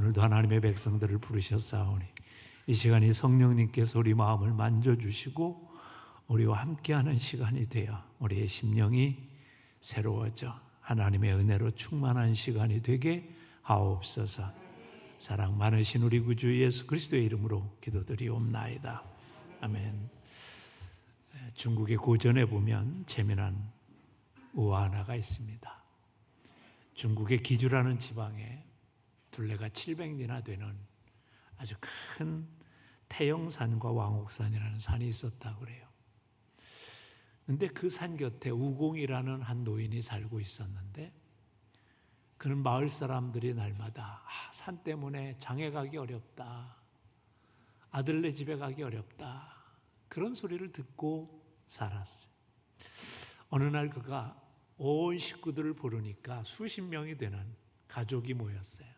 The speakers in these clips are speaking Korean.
오늘도 하나님의 백성들을 부르셨사오니 이 시간이 성령님께서 우리 마음을 만져주시고 우리와 함께하는 시간이 되어 우리의 심령이 새로워져 하나님의 은혜로 충만한 시간이 되게 하옵소서. 사랑 많으신 우리 구주 예수 그리스도의 이름으로 기도드리옵나이다. 아멘. 중국의 고전에 보면 재미난 우화 하나가 있습니다. 중국의 기주라는 지방에 둘레가 700리나 되는 아주 큰 태영산과 왕옥산이라는 산이 있었다고 그래요. 근데 그 산 곁에 우공이라는 한 노인이 살고 있었는데 그는 마을 사람들이 날마다 아, 산 때문에 장에 가기 어렵다. 아들네 집에 가기 어렵다. 그런 소리를 듣고 살았어요. 어느 날 그가 온 식구들을 부르니까 수십 명이 되는 가족이 모였어요.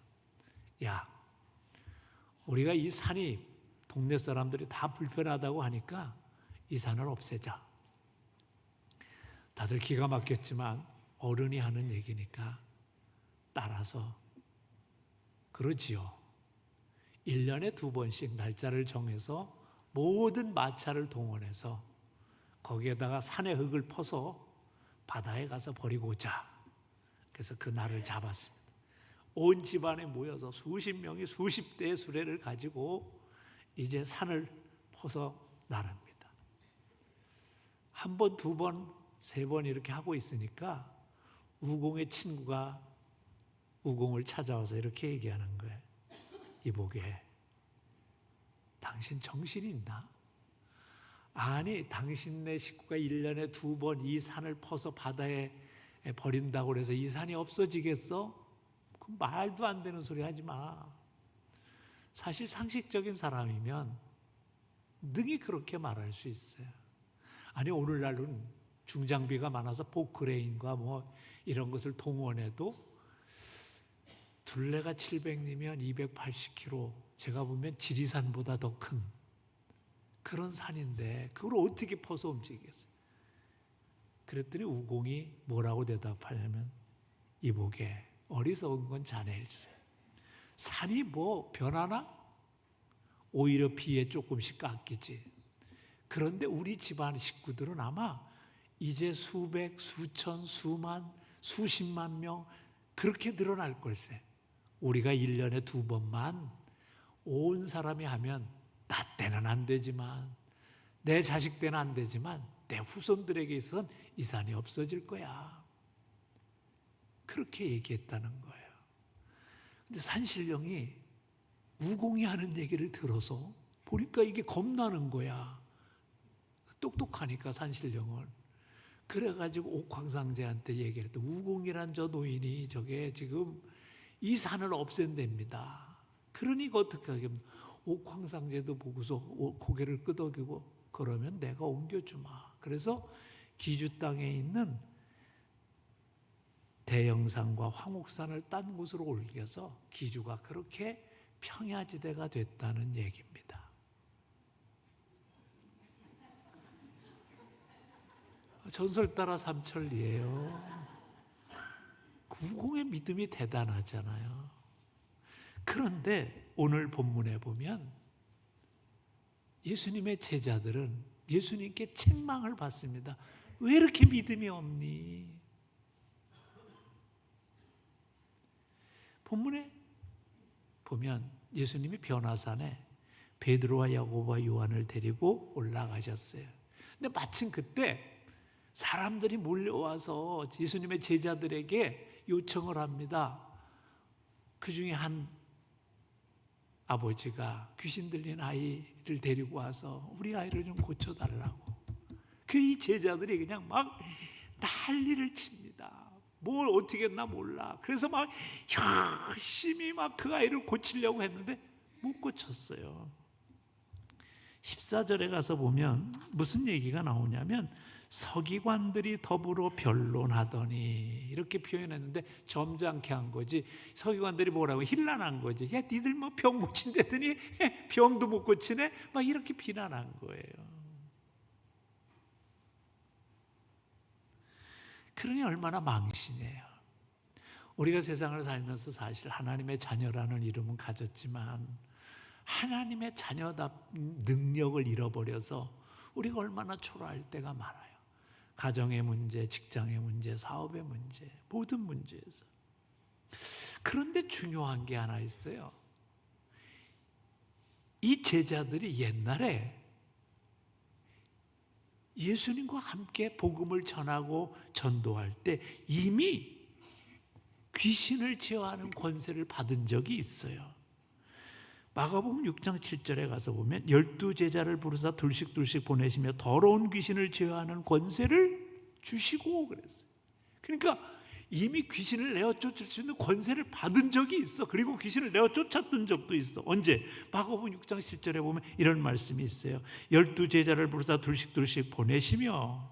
야, 우리가 이 산이 동네 사람들이 다 불편하다고 하니까 이 산을 없애자. 다들 기가 막혔지만 어른이 하는 얘기니까 따라서 그러지요. 1년에 두 번씩 날짜를 정해서 모든 마차를 동원해서 거기에다가 산의 흙을 퍼서 바다에 가서 버리고자. 그래서 그 날을 잡았습니다. 온 집안에 모여서 수십 명이 수십 대의 수레를 가지고 이제 산을 퍼서 나릅니다. 한 번, 두 번, 세 번 이렇게 하고 있으니까 우공의 친구가 우공을 찾아와서 이렇게 얘기하는 거예요. 이보게, 당신 정신이 있나? 아니, 당신네 식구가 1년에 두 번 이 산을 퍼서 바다에 버린다고 해서 이 산이 없어지겠어? 그 말도 안 되는 소리 하지 마. 사실 상식적인 사람이면 능히 그렇게 말할 수 있어요. 아니, 오늘날은 중장비가 많아서 포크레인과 뭐 이런 것을 동원해도 둘레가 700리면 280km, 제가 보면 지리산보다 더 큰 그런 산인데 그걸 어떻게 퍼서 움직이겠어요? 그랬더니 우공이 뭐라고 대답하냐면 이보게 어리석은 건 자네일세. 산이 뭐 변하나? 오히려 비에 조금씩 깎이지. 그런데 우리 집안 식구들은 아마 이제 수백, 수천, 수만, 수십만 명 그렇게 늘어날 걸세. 우리가 1년에 두 번만 온 사람이 하면 나 때는 안 되지만 내 자식 때는 안 되지만 내 후손들에게 있어서는 이 산이 없어질 거야. 그렇게 얘기했다는 거예요. 근데 산신령이 우공이 하는 얘기를 들어서 보니까 이게 겁나는 거야. 똑똑하니까 산신령은. 그래가지고 옥황상제한테 얘기를 했더 우공이란 저 노인이 저게 지금 이 산을 없앤답니다. 그러니까 어떻게 하겠습니까? 옥황상제도 보고서 고개를 끄덕이고 그러면 내가 옮겨주마. 그래서 기주 땅에 있는 대영산과 황옥산을 딴 곳으로 옮겨서 기주가 그렇게 평야지대가 됐다는 얘기입니다. 전설 따라 삼천리예요. 구공의 믿음이 대단하잖아요. 그런데 오늘 본문에 보면 예수님의 제자들은 예수님께 책망을 받습니다. 왜 이렇게 믿음이 없니? 본문에 보면 예수님이 변화산에 베드로와 야고보와 요한을 데리고 올라가셨어요. 근데 마침 그때 사람들이 몰려와서 예수님의 제자들에게 요청을 합니다. 그 중에 한 아버지가 귀신 들린 아이를 데리고 와서 우리 아이를 좀 고쳐달라고. 그 이 제자들이 그냥 막 난리를 칩니다. 뭘 어떻게 했나 몰라. 그래서 막 열심히 막 그 아이를 고치려고 했는데 못 고쳤어요. 14절에 가서 보면 무슨 얘기가 나오냐면 서기관들이 더불어 변론하더니 이렇게 표현했는데 점잖게 한 거지. 서기관들이 뭐라고? 힐난한 거지. 야 니들 뭐 병 고친다더니? 병도 못 고치네? 막 이렇게 비난한 거예요 그러니 얼마나 망신이에요 우리가 세상을 살면서 사실 하나님의 자녀라는 이름은 가졌지만 하나님의 자녀다 능력을 잃어버려서 우리가 얼마나 초라할 때가 많아요. 가정의 문제, 직장의 문제, 사업의 문제, 모든 문제에서. 그런데 중요한 게 하나 있어요. 이 제자들이 옛날에 예수님과 함께 복음을 전하고 전도할 때 이미 귀신을 제어하는 권세를 받은 적이 있어요. 마가복음 6장 7절에 가서 보면 열두 제자를 부르사 둘씩 둘씩 보내시며 더러운 귀신을 제어하는 권세를 주시고 그랬어요. 그러니까 이미 귀신을 내어 쫓을 수 있는 권세를 받은 적이 있어. 그리고 귀신을 내어 쫓았던 적도 있어. 언제? 마가복음 6장 10절에 보면 이런 말씀이 있어요. 열두 제자를 부르사 둘씩 둘씩 보내시며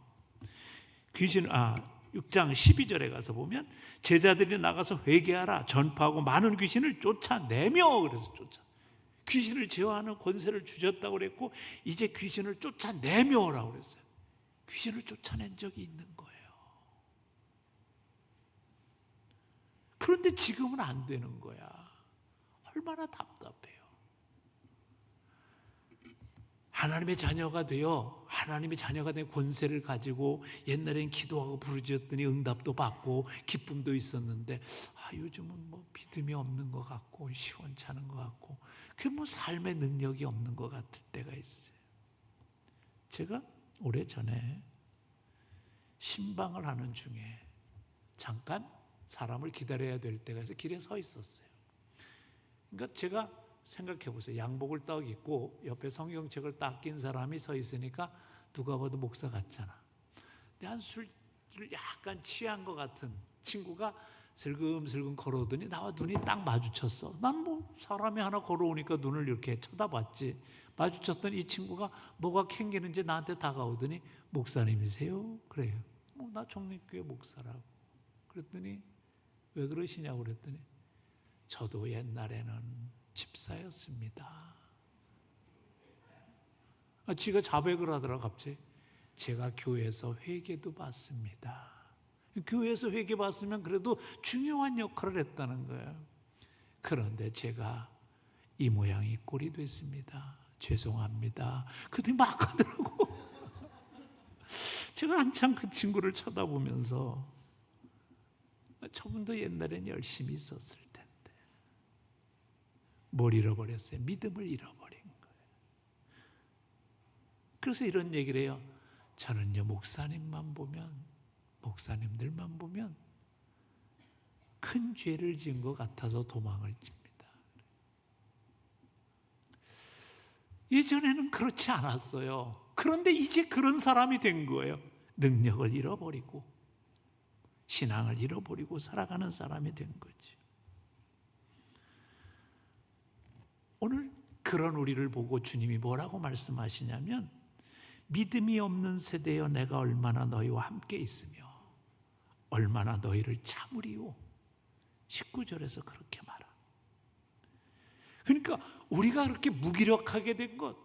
귀신 아 6장 12절에 가서 보면 제자들이 나가서 회개하라 전파하고 많은 귀신을 쫓아내며 그래서 쫓아 귀신을 제어하는 권세를 주셨다고 그랬고 이제 귀신을 쫓아내며라고 그랬어요. 귀신을 쫓아낸 적이 있는 거예요. 그런데 지금은 안 되는 거야. 얼마나 답답해요. 하나님의 자녀가 되어 하나님의 자녀가 된 권세를 가지고 옛날엔 기도하고 부르짖었더니 응답도 받고 기쁨도 있었는데 아, 요즘은 뭐 믿음이 없는 것 같고 시원찮은 것 같고 그뭐 삶의 능력이 없는 것 같을 때가 있어요. 제가 오래 전에 신방을 하는 중에 잠깐 사람을 기다려야 될 때가 있어 길에 서 있었어요. 그러니까 제가 생각해 보세요. 양복을 딱 입고 옆에 성경책을 딱 낀 사람이 서 있으니까 누가 봐도 목사 같잖아. 근데 한 술을 약간 취한 것 같은 친구가 슬금슬금 걸어오더니 나와 눈이 딱 마주쳤어. 난 뭐 사람이 하나 걸어오니까 눈을 이렇게 쳐다봤지. 마주쳤던 이 친구가 뭐가 캥기는지 나한테 다가오더니 목사님이세요? 그래요. 뭐나 종립교회 목사라고. 그랬더니 왜 그러시냐고 그랬더니 저도 옛날에는 집사였습니다. 아, 지가 자백을 하더라 갑자기. 제가 교회에서 회개도 받습니다. 교회에서 회개 받으면 그래도 중요한 역할을 했다는 거예요. 그런데 제가 이 모양이 꼴이 됐습니다. 죄송합니다. 그들이 막 하더라고. 제가 한참 그 친구를 쳐다보면서 저분도 옛날엔 열심히 있었을 텐데 뭘 잃어버렸어요? 믿음을 잃어버린 거예요. 그래서 이런 얘기를 해요. 저는요 목사님만 보면 목사님들만 보면 큰 죄를 지은 것 같아서 도망을 칩니다. 예전에는 그렇지 않았어요. 그런데 이제 그런 사람이 된 거예요. 능력을 잃어버리고 신앙을 잃어버리고 살아가는 사람이 된 거지. 오늘 그런 우리를 보고 주님이 뭐라고 말씀하시냐면 믿음이 없는 세대여 내가 얼마나 너희와 함께 있으며 얼마나 너희를 참으리요. 19절에서 그렇게 말하. 그러니까 우리가 그렇게 무기력하게 된 것,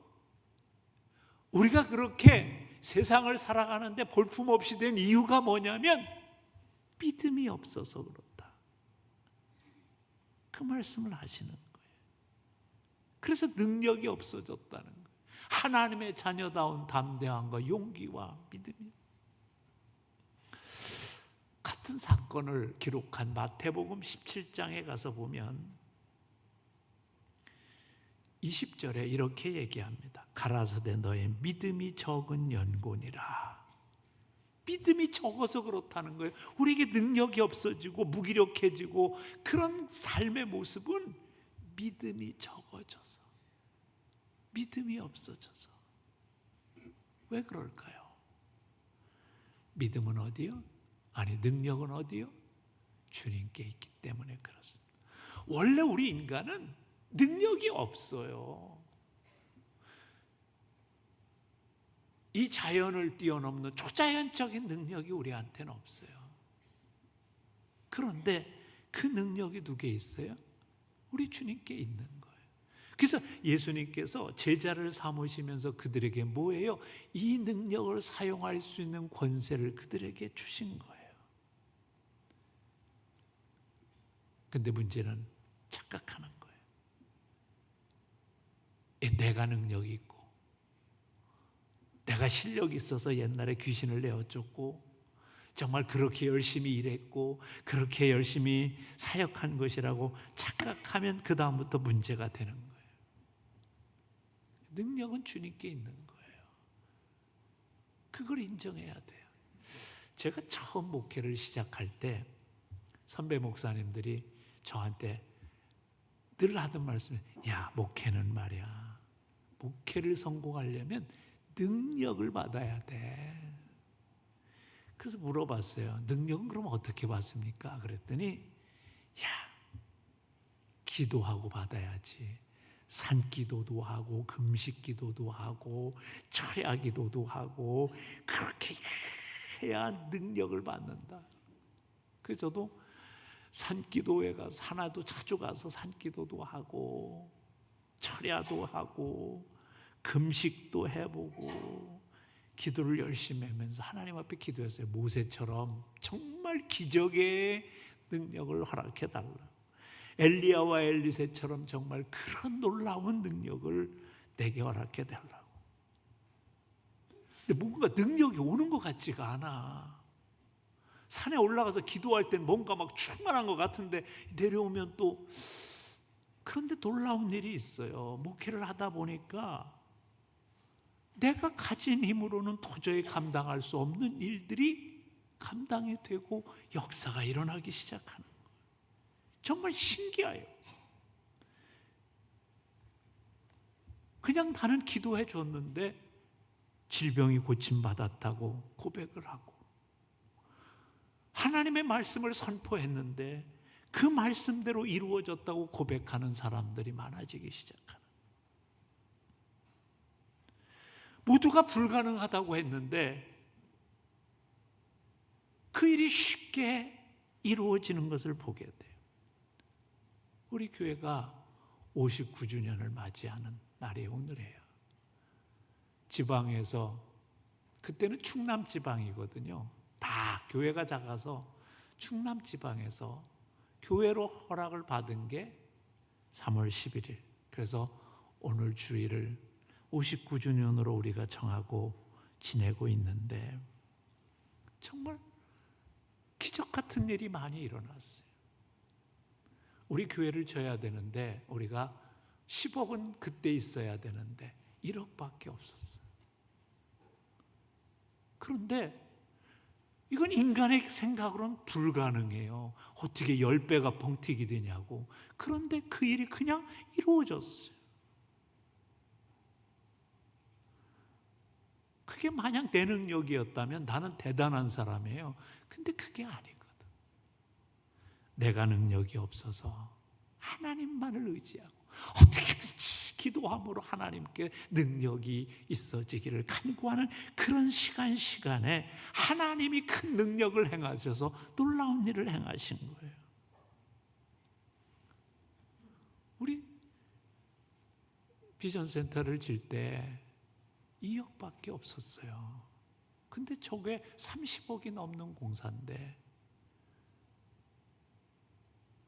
우리가 그렇게 세상을 살아가는데 볼품없이 된 이유가 뭐냐면 믿음이 없어서 그렇다. 그 말씀을 하시는 거예요. 그래서 능력이 없어졌다는 거예요. 하나님의 자녀다운 담대함과 용기와 믿음이 같은 사건을 기록한 마태복음 17장에 가서 보면 20절에 이렇게 얘기합니다. 가라사대 너의 믿음이 적은 연곤이라. 믿음이 적어서 그렇다는 거예요. 우리에게 능력이 없어지고 무기력해지고 그런 삶의 모습은 믿음이 적어져서 믿음이 없어져서 왜 그럴까요? 믿음은 어디요? 아니 능력은 어디요? 주님께 있기 때문에 그렇습니다. 원래 우리 인간은 능력이 없어요. 이 자연을 뛰어넘는 초자연적인 능력이 우리한테는 없어요. 그런데 그 능력이 누구에 있어요? 우리 주님께 있는 거예요. 그래서 예수님께서 제자를 삼으시면서 그들에게 뭐예요? 이 능력을 사용할 수 있는 권세를 그들에게 주신 거예요. 근데 문제는 착각하는 거예요. 예, 내가 능력이 있고, 내가 실력이 있어서 옛날에 귀신을 내어쫓고, 정말 그렇게 열심히 일했고, 그렇게 열심히 사역한 것이라고 착각하면 그 다음부터 문제가 되는 거예요. 능력은 주님께 있는 거예요. 그걸 인정해야 돼요. 제가 처음 목회를 시작할 때 선배 목사님들이 저한테 늘 하던 말씀이 야 목회는 말이야 목회를 성공하려면 능력을 받아야 돼. 그래서 물어봤어요. 능력은 그럼 어떻게 받습니까? 그랬더니 야 기도하고 받아야지. 산기도도 하고 금식기도도 하고 철야기도도 하고 그렇게 해야 능력을 받는다. 그래서 저도 산기도회가 산화도 자주 가서 산기도도 하고 철야도 하고 금식도 해보고 기도를 열심히 하면서 하나님 앞에 기도했어요. 모세처럼 정말 기적의 능력을 허락해 달라. 엘리야와 엘리세처럼 정말 그런 놀라운 능력을 내게 허락해 달라고. 근데 뭔가 능력이 오는 것 같지가 않아. 산에 올라가서 기도할 땐 뭔가 막 충만한 것 같은데 내려오면 또 그런데 놀라운 일이 있어요. 목회를 하다 보니까 내가 가진 힘으로는 도저히 감당할 수 없는 일들이 감당이 되고 역사가 일어나기 시작하는 거예요. 정말 신기해요. 그냥 나는 기도해 줬는데 질병이 고침받았다고 고백을 하고 하나님의 말씀을 선포했는데 그 말씀대로 이루어졌다고 고백하는 사람들이 많아지기 시작하는. 모두가 불가능하다고 했는데 그 일이 쉽게 이루어지는 것을 보게 돼요. 우리 교회가 59주년을 맞이하는 날이 오늘이에요. 지방에서 그때는 충남 지방이거든요. 다 교회가 작아서 충남 지방에서 교회로 허락을 받은 게 3월 11일. 그래서 오늘 주일을 59주년으로 우리가 정하고 지내고 있는데 정말 기적 같은 일이 많이 일어났어요. 우리 교회를 져야 되는데 우리가 10억은 그때 있어야 되는데 1억밖에 없었어요. 그런데 이건 인간의 생각으로는 불가능해요. 어떻게 열 배가 벙튀기 되냐고. 그런데 그 일이 그냥 이루어졌어요. 그게 만약 내 능력이었다면 나는 대단한 사람이에요. 근데 그게 아니거든. 내가 능력이 없어서 하나님만을 의지하고 어떻게든지 기도함으로 하나님께 능력이 있어지기를 간구하는 그런 시간 시간에 하나님이 큰 능력을 행하셔서 놀라운 일을 행하신 거예요. 우리 비전 센터를 질 때 2억밖에 없었어요. 근데 저게 30억이 넘는 공사인데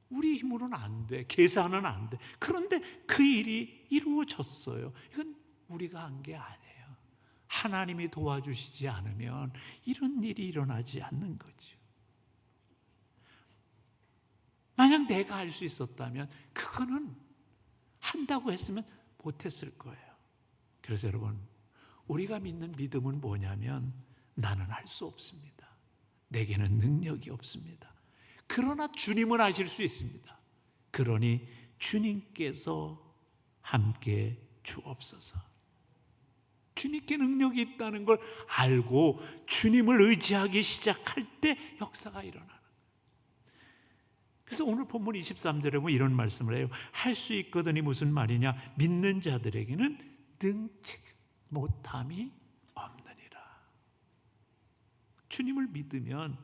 우리 힘으로는 안 돼. 계산은 안 돼. 그런데 그 일이 이루어졌어요. 이건 우리가 한 게 아니에요. 하나님이 도와주시지 않으면 이런 일이 일어나지 않는 거죠. 만약 내가 할 수 있었다면 그거는 한다고 했으면 못했을 거예요. 그래서 여러분, 우리가 믿는 믿음은 뭐냐면 나는 할 수 없습니다. 내게는 능력이 없습니다. 그러나 주님은 하실 수 있습니다. 그러니 주님께서 함께 주옵소서. 주님께 능력이 있다는 걸 알고 주님을 의지하기 시작할 때 역사가 일어나는 거예요. 그래서 오늘 본문 23절에 보면 이런 말씀을 해요. 할 수 있거든이 무슨 말이냐? 믿는 자들에게는 능치 못함이 없느니라. 주님을 믿으면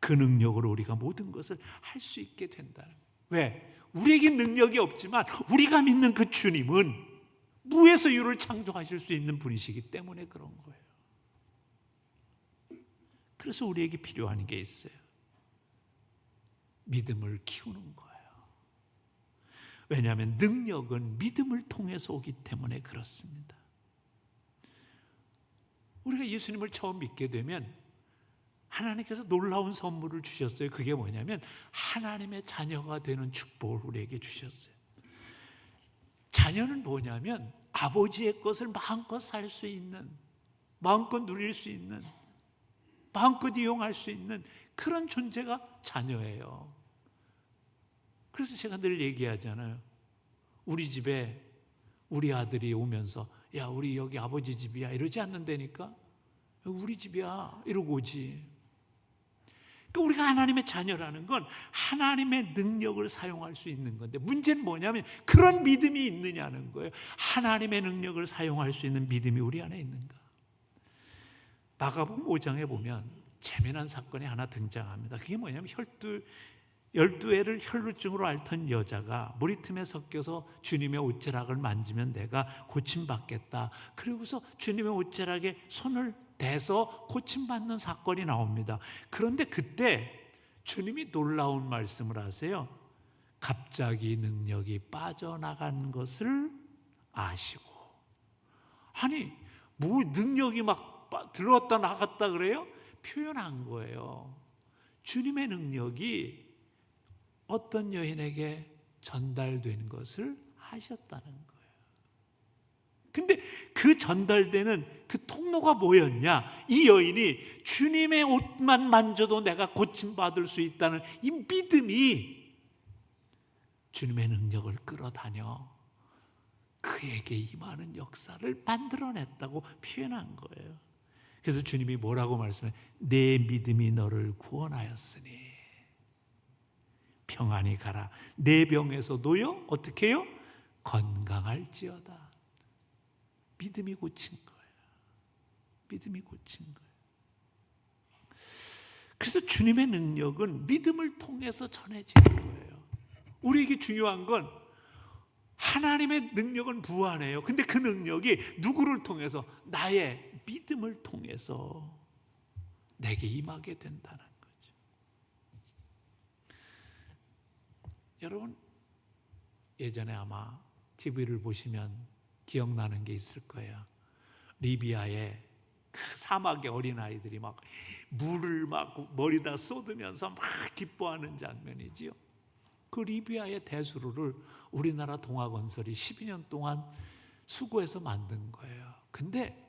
그 능력으로 우리가 모든 것을 할 수 있게 된다는. 왜? 우리에게 능력이 없지만 우리가 믿는 그 주님은 무에서 유를 창조하실 수 있는 분이시기 때문에 그런 거예요. 그래서 우리에게 필요한 게 있어요. 믿음을 키우는 거예요. 왜냐하면 능력은 믿음을 통해서 오기 때문에 그렇습니다. 우리가 예수님을 처음 믿게 되면 하나님께서 놀라운 선물을 주셨어요. 그게 뭐냐면 하나님의 자녀가 되는 축복을 우리에게 주셨어요. 자녀는 뭐냐면 아버지의 것을 마음껏 살 수 있는, 마음껏 누릴 수 있는, 마음껏 이용할 수 있는 그런 존재가 자녀예요. 그래서 제가 늘 얘기하잖아요. 우리 집에 우리 아들이 오면서 야, 우리 여기 아버지 집이야. 이러지 않는다니까? 우리 집이야. 이러고 오지. 그러니까 우리가 하나님의 자녀라는 건 하나님의 능력을 사용할 수 있는 건데 문제는 뭐냐면 그런 믿음이 있느냐는 거예요. 하나님의 능력을 사용할 수 있는 믿음이 우리 안에 있는가? 마가복음 5장에 보면 재미난 사건이 하나 등장합니다. 그게 뭐냐면 혈두 열두 해를 혈루증으로 앓던 여자가 머리 틈에 섞여서 주님의 옷자락을 만지면 내가 고침받겠다. 그리고서 주님의 옷자락에 손을 대서 고침받는 사건이 나옵니다. 그런데 그때 주님이 놀라운 말씀을 하세요. 갑자기 능력이 빠져나간 것을 아시고. 아니, 뭐 능력이 막 들어왔다 나갔다 그래요? 표현한 거예요. 주님의 능력이 어떤 여인에게 전달된 것을 하셨다는 거예요. 근데 그 전달되는 그 통로가 뭐였냐? 이 여인이 주님의 옷만 만져도 내가 고침받을 수 있다는 이 믿음이 주님의 능력을 끌어다녀 그에게 임하는 역사를 만들어냈다고 표현한 거예요. 그래서 주님이 뭐라고 말씀해? 내 믿음이 너를 구원하였으니 평안히 가라. 내 병에서 놓여 어떻게 해요? 건강할지어다. 믿음이 고친 거예요. 믿음이 고친 거예요. 그래서 주님의 능력은 믿음을 통해서 전해지는 거예요. 우리에게 중요한 건 하나님의 능력은 무한해요. 근데 그 능력이 누구를 통해서 나의 믿음을 통해서 내게 임하게 된다는 거죠. 여러분 예전에 아마 TV를 보시면 기억나는 게 있을 거예요. 리비아의 그 사막의 어린아이들이 막 물을 막 머리다 쏟으면서 막 기뻐하는 장면이지요. 그 리비아의 대수로를 우리나라 동아건설이 12년 동안 수고해서 만든 거예요. 근데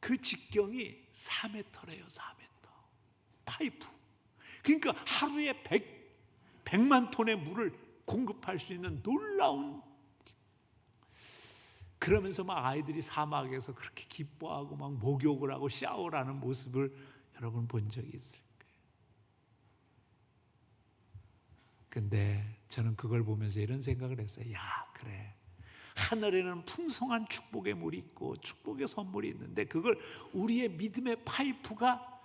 그 직경이 4m래요, 4m. 파이프. 그러니까 하루에 100, 100만 톤의 물을 공급할 수 있는 놀라운 그러면서 막 아이들이 사막에서 그렇게 기뻐하고 막 목욕을 하고 샤워를 하는 모습을 여러분 본 적이 있을. 근데 저는 그걸 보면서 이런 생각을 했어요. 야, 그래. 하늘에는 풍성한 축복의 물이 있고 축복의 선물이 있는데 그걸 우리의 믿음의 파이프가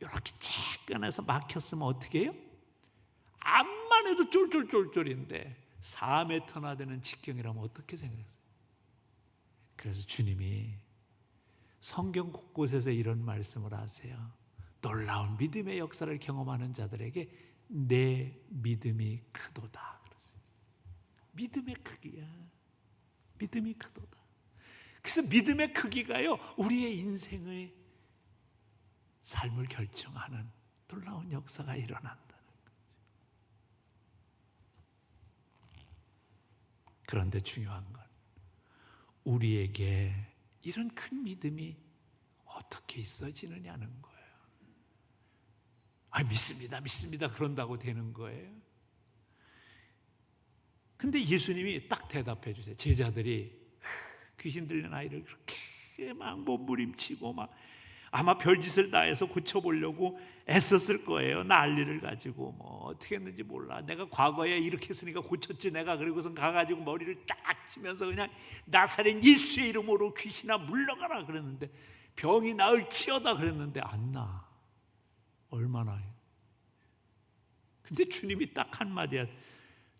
이렇게 쬐끈해서 막혔으면 어떻게 해요? 암만 해도 쫄쫄쫄쫄인데 4m나 되는 직경이라면 어떻게 생각했어요? 그래서 주님이 성경 곳곳에서 이런 말씀을 하세요. 놀라운 믿음의 역사를 경험하는 자들에게 내 믿음이 크도다. 믿음의 크기야. 믿음이 크도다. 그래서 믿음의 크기가요, 우리의 인생의 삶을 결정하는 놀라운 역사가 일어난다는 거죠. 그런데 중요한 건 우리에게 이런 큰 믿음이 어떻게 있어지느냐는 거예요. 아, 믿습니다, 믿습니다. 그런다고 되는 거예요. 근데 예수님이 딱 대답해 주세요. 제자들이 귀신 들린 아이를 그렇게 막 몸부림치고 막 아마 별짓을 다해서 고쳐보려고 애썼을 거예요. 난리를 가지고 뭐 어떻게 했는지 몰라. 내가 과거에 이렇게 했으니까 고쳤지 내가 그리고선 가가지고 머리를 딱 치면서 그냥 나사렛 예수의 이름으로 귀신아 물러가라 그랬는데 병이 나을지어다 그랬는데 안 나. 얼마나 근데 주님이 딱 한마디야.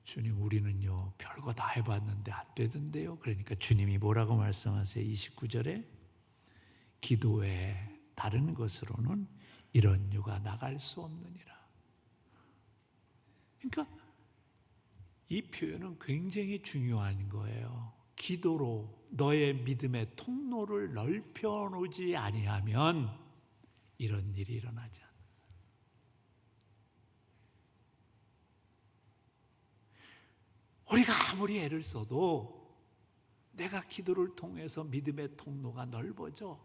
주님 우리는요 별거 다 해봤는데 안 되던데요. 그러니까 주님이 뭐라고 말씀하세요? 29절에 기도에 다른 것으로는 이런 유가 나갈 수 없느니라. 그러니까 이 표현은 굉장히 중요한 거예요. 기도로 너의 믿음의 통로를 넓혀 놓지 아니하면 이런 일이 일어나지 않는다. 우리가 아무리 애를 써도 내가 기도를 통해서 믿음의 통로가 넓어져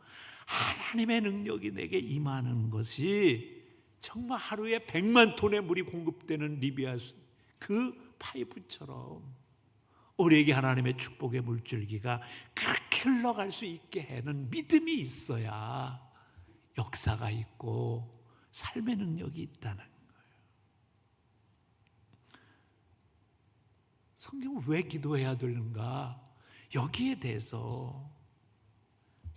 하나님의 능력이 내게 임하는 것이 정말 하루에 100만 톤의 물이 공급되는 리비아 수- 그 파이프처럼 우리에게 하나님의 축복의 물줄기가 그렇게 흘러갈 수 있게 하는 믿음이 있어야 역사가 있고 삶의 능력이 있다는 거예요. 성경은 왜 기도해야 되는가? 여기에 대해서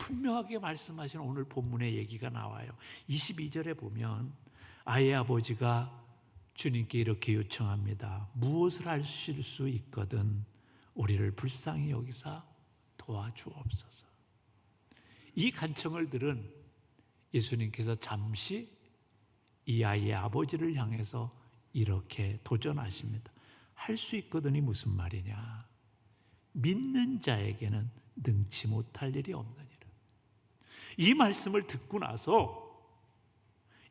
분명하게 말씀하시는 오늘 본문의 얘기가 나와요. 22절에 보면 아이의 아버지가 주님께 이렇게 요청합니다. 무엇을 하실 수 있거든 우리를 불쌍히 여기사 도와주옵소서. 이 간청을 들은 예수님께서 잠시 이 아이의 아버지를 향해서 이렇게 도전하십니다. 할 수 있거든이 무슨 말이냐? 믿는 자에게는 능치 못할 일이 없느니라. 이 말씀을 듣고 나서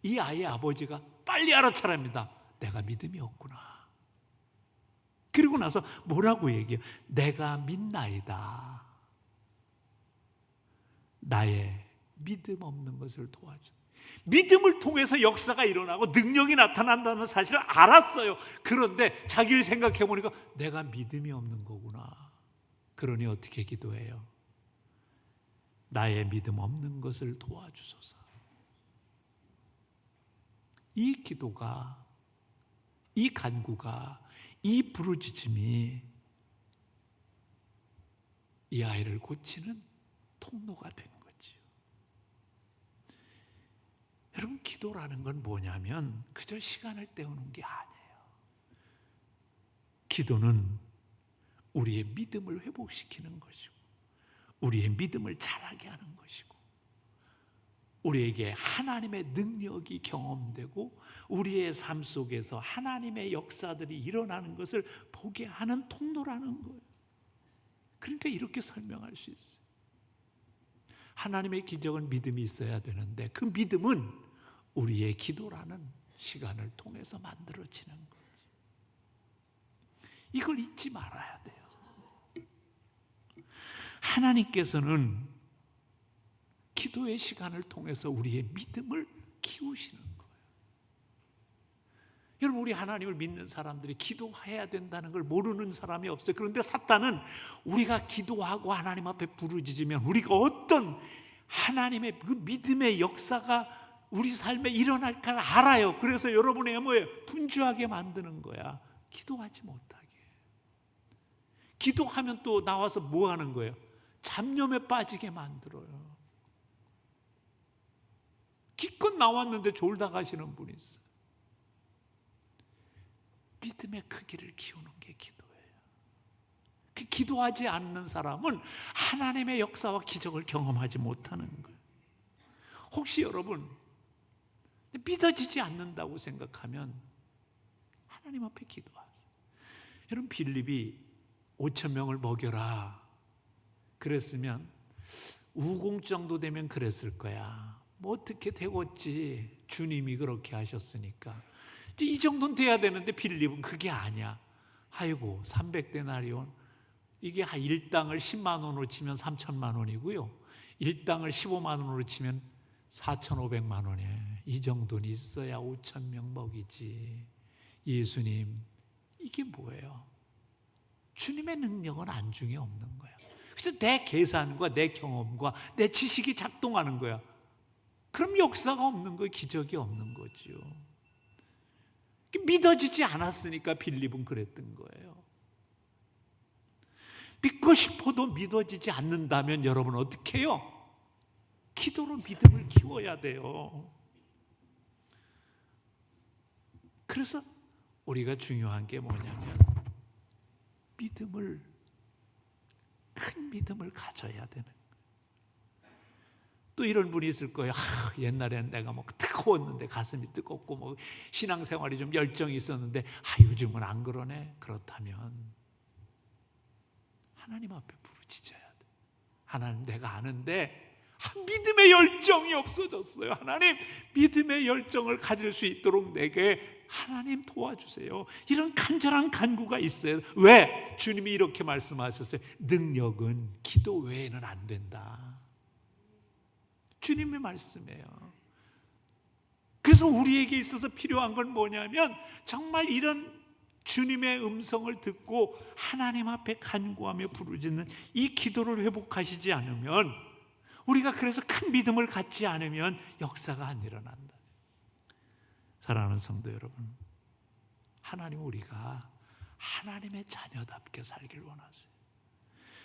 이 아이의 아버지가 빨리 알아차립니다. 내가 믿음이 없구나. 그리고 나서 뭐라고 얘기해요? 내가 믿나이다. 나의 믿음 없는 것을 도와줘. 믿음을 통해서 역사가 일어나고 능력이 나타난다는 사실을 알았어요. 그런데 자기를 생각해 보니까 내가 믿음이 없는 거구나. 그러니 어떻게 기도해요? 나의 믿음 없는 것을 도와주소서. 이 기도가, 이 간구가, 이 부르짖음이 이 아이를 고치는 통로가 된 거지요. 여러분, 기도라는 건 뭐냐면 그저 시간을 때우는 게 아니에요. 기도는 우리의 믿음을 회복시키는 것이고, 우리의 믿음을 자라게 하는 것이고, 우리에게 하나님의 능력이 경험되고, 우리의 삶 속에서 하나님의 역사들이 일어나는 것을 보게 하는 통로라는 거예요. 그러니까 이렇게 설명할 수 있어요. 하나님의 기적은 믿음이 있어야 되는데, 그 믿음은 우리의 기도라는 시간을 통해서 만들어지는 거예요. 이걸 잊지 말아야 돼요. 하나님께서는 기도의 시간을 통해서 우리의 믿음을 키우시는 거예요. 여러분, 우리 하나님을 믿는 사람들이 기도해야 된다는 걸 모르는 사람이 없어요. 그런데 사탄은 우리가 기도하고 하나님 앞에 부르짖으면 우리가 어떤 하나님의 그 믿음의 역사가 우리 삶에 일어날 걸 알아요. 그래서 여러분의 뭐예요? 분주하게 만드는 거야. 기도하지 못하게. 기도하면 또 나와서 뭐 하는 거예요? 잡념에 빠지게 만들어요. 기껏 나왔는데 졸다 가시는 분이 있어요. 믿음의 크기를 키우는 게 기도예요. 그 기도하지 않는 사람은 하나님의 역사와 기적을 경험하지 못하는 거예요. 혹시 여러분 믿어지지 않는다고 생각하면 하나님 앞에 기도하세요. 여러분 빌립이 5천 명을 먹여라. 그랬으면 우공 정도 되면 그랬을 거야. 뭐 어떻게 되겠지. 주님이 그렇게 하셨으니까. 이 정도는 돼야 되는데 빌립은 그게 아니야. 아이고 300데나리온 이게 한 1당을 10만 원으로 치면 3천만 원이고요. 1당을 15만 원으로 치면 4,500만 원이에요. 이 정도는 있어야 5천 명 먹이지. 예수님 이게 뭐예요? 주님의 능력은 안중에 없는 거야. 그래서 내 계산과 내 경험과 내 지식이 작동하는 거야. 그럼 역사가 없는 거예요. 기적이 없는 거지요. 믿어지지 않았으니까 빌립은 그랬던 거예요. 믿고 싶어도 믿어지지 않는다면 여러분 어떻게 해요? 기도로 믿음을 키워야 돼요. 그래서 우리가 중요한 게 뭐냐면 믿음을 큰 믿음을 가져야 되는. 또또 이런 분이 있을 거예요. 하, 옛날에는 내가 뭐 뜨거웠는데 가슴이 뜨겁고 뭐 신앙생활이 좀 열정이 있었는데 아 요즘은 안 그러네. 그렇다면 하나님 앞에 부르짖어야 돼. 하나님 내가 아는데 한 믿음의 열정이 없어졌어요. 하나님 믿음의 열정을 가질 수 있도록 내게 하나님 도와주세요. 이런 간절한 간구가 있어요. 왜? 주님이 이렇게 말씀하셨어요. 능력은 기도 외에는 안 된다. 주님의 말씀이에요. 그래서 우리에게 있어서 필요한 건 뭐냐면 정말 이런 주님의 음성을 듣고 하나님 앞에 간구하며 부르짖는 이 기도를 회복하시지 않으면 우리가 그래서 큰 믿음을 갖지 않으면 역사가 안 일어난다. 사랑하는 성도 여러분, 하나님 우리가 하나님의 자녀답게 살길 원하세요.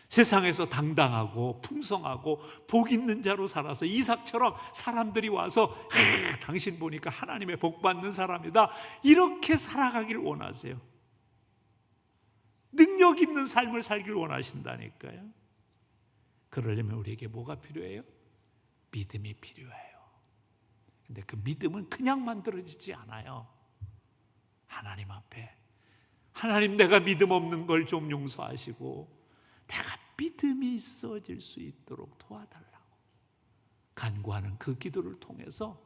세상에서 당당하고 풍성하고 복 있는 자로 살아서 이삭처럼 사람들이 와서 하, 당신 보니까 하나님의 복 받는 사람이다 이렇게 살아가길 원하세요. 능력 있는 삶을 살길 원하신다니까요. 그러려면 우리에게 뭐가 필요해요? 믿음이 필요해요. 근데 그 믿음은 그냥 만들어지지 않아요. 하나님 앞에 하나님 내가 믿음 없는 걸 좀 용서하시고 내가 믿음이 있어질 수 있도록 도와달라고 간구하는 그 기도를 통해서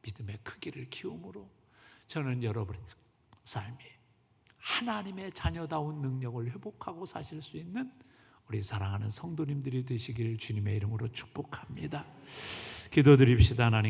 믿음의 크기를 키움으로 저는 여러분의 삶이 하나님의 자녀다운 능력을 회복하고 사실 수 있는 우리 사랑하는 성도님들이 되시기를 주님의 이름으로 축복합니다. 기도드립시다 하나님.